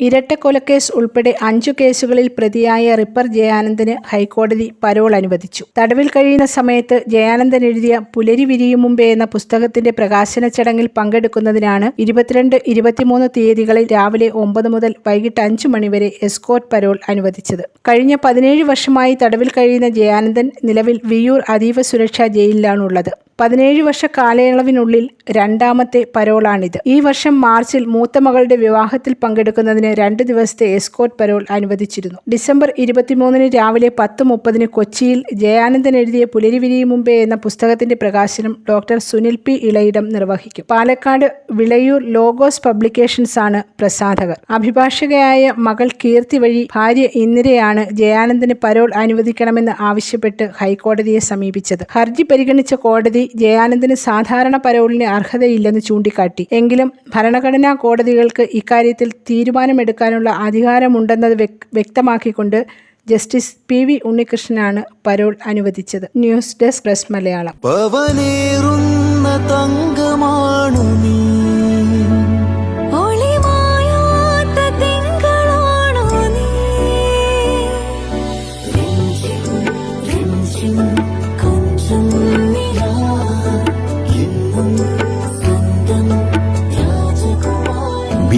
ഇരട്ടക്കൊലക്കേസ് ഉൾപ്പെടെ അഞ്ചു കേസുകളിൽ പ്രതിയായ റിപ്പർ ജയാനന്ദന് ഹൈക്കോടതി പരോൾ അനുവദിച്ചു. തടവിൽ കഴിയുന്ന സമയത്ത് ജയാനന്ദൻ എഴുതിയ പുലരി വിരിയും മുമ്പേ എന്ന പുസ്തകത്തിന്റെ പ്രകാശന ചടങ്ങിൽ പങ്കെടുക്കുന്നതിനാണ് ഇരുപത്തിരണ്ട് ഇരുപത്തിമൂന്ന് തീയതികളിൽ രാവിലെ ഒമ്പത് മുതൽ വൈകിട്ട് അഞ്ചു മണിവരെ എസ്കോർട്ട് പരോൾ അനുവദിച്ചത്. കഴിഞ്ഞ പതിനേഴ് വർഷമായി തടവിൽ കഴിയുന്ന ജയാനന്ദൻ നിലവിൽ വിയൂർ അതീവ സുരക്ഷാ ജയിലിലാണുള്ളത്. പതിനേഴ് വർഷ കാലയളവിനുള്ളിൽ രണ്ടാമത്തെ പരോളാണിത്. ഈ വർഷം മാർച്ചിൽ മൂത്ത മകളുടെ വിവാഹത്തിൽ പങ്കെടുക്കുന്നതിന് രണ്ട് ദിവസത്തെ എസ്കോട്ട് പരോൾ അനുവദിച്ചിരുന്നു. ഡിസംബർ ഇരുപത്തിമൂന്നിന് രാവിലെ പത്ത് മുപ്പതിന് കൊച്ചിയിൽ ജയാനന്ദൻ എഴുതിയ പുലരിവിരിയും മുമ്പേ എന്ന പുസ്തകത്തിന്റെ പ്രകാശനം ഡോക്ടർ സുനിൽ പി ഇളയിടം നിർവഹിക്കും. പാലക്കാട് വിളയൂർ ലോഗോസ് പബ്ലിക്കേഷൻസ് ആണ് പ്രസാധകർ. അഭിഭാഷകയായ മകൾ കീർത്തി വഴി ഭാര്യ ഇന്ദിരയാണ് ജയാനന്ദന് പരോൾ അനുവദിക്കണമെന്ന് ആവശ്യപ്പെട്ട് ഹൈക്കോടതിയെ സമീപിച്ചത്. ഹർജി പരിഗണിച്ച കോടതി ജയാനന്ദന് സാധാരണ പരോളിന് അർഹതയില്ലെന്ന് ചൂണ്ടിക്കാട്ടി. എങ്കിലും ഭരണഘടനാ കോടതികൾക്ക് ഇക്കാര്യത്തിൽ തീരുമാനമെടുക്കാനുള്ള അധികാരമുണ്ടെന്നത് വ്യക്തമാക്കിക്കൊണ്ട് ജസ്റ്റിസ് പി വി ഉണ്ണികൃഷ്ണനാണ് പരോൾ അനുവദിച്ചത്. News desk press Malayalam. രാജകുമാരി